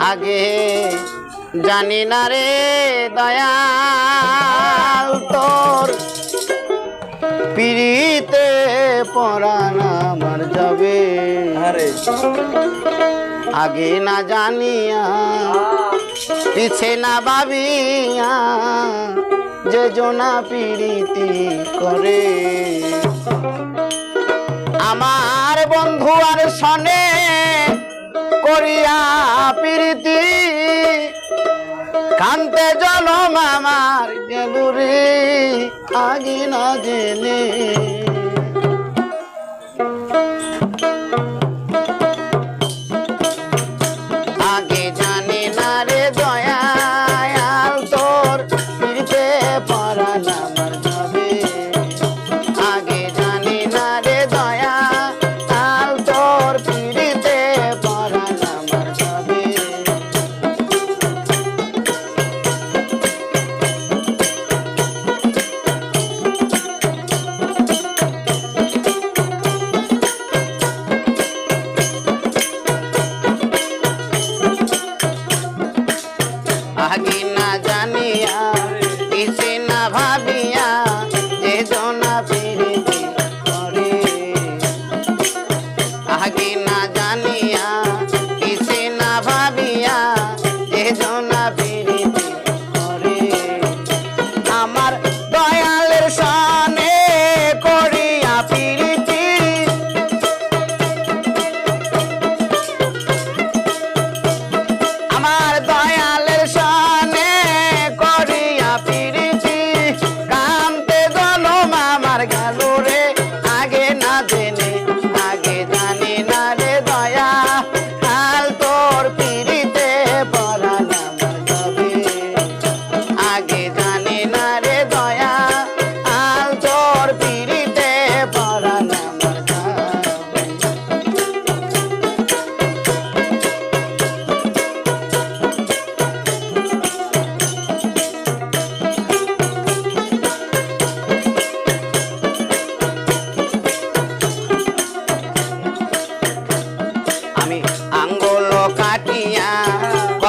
আগে জানি না রে দয়াল তোর। পিড়িতে পরাণ আমার যাবে। আগে না জানিয়া পিছে না বাবিয়া যে জোনা পিড়িতি করে। আমার বন্ধু আর সনে করিয়া প্রীতি। কান্তে জনম আমার গেলুরি আগি না থাকি না জানিয়া কিছু না ভাবিয়া যে জোনা ফিরে করে থাকি না জানি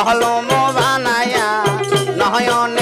বহলম বানায়া নহয়নে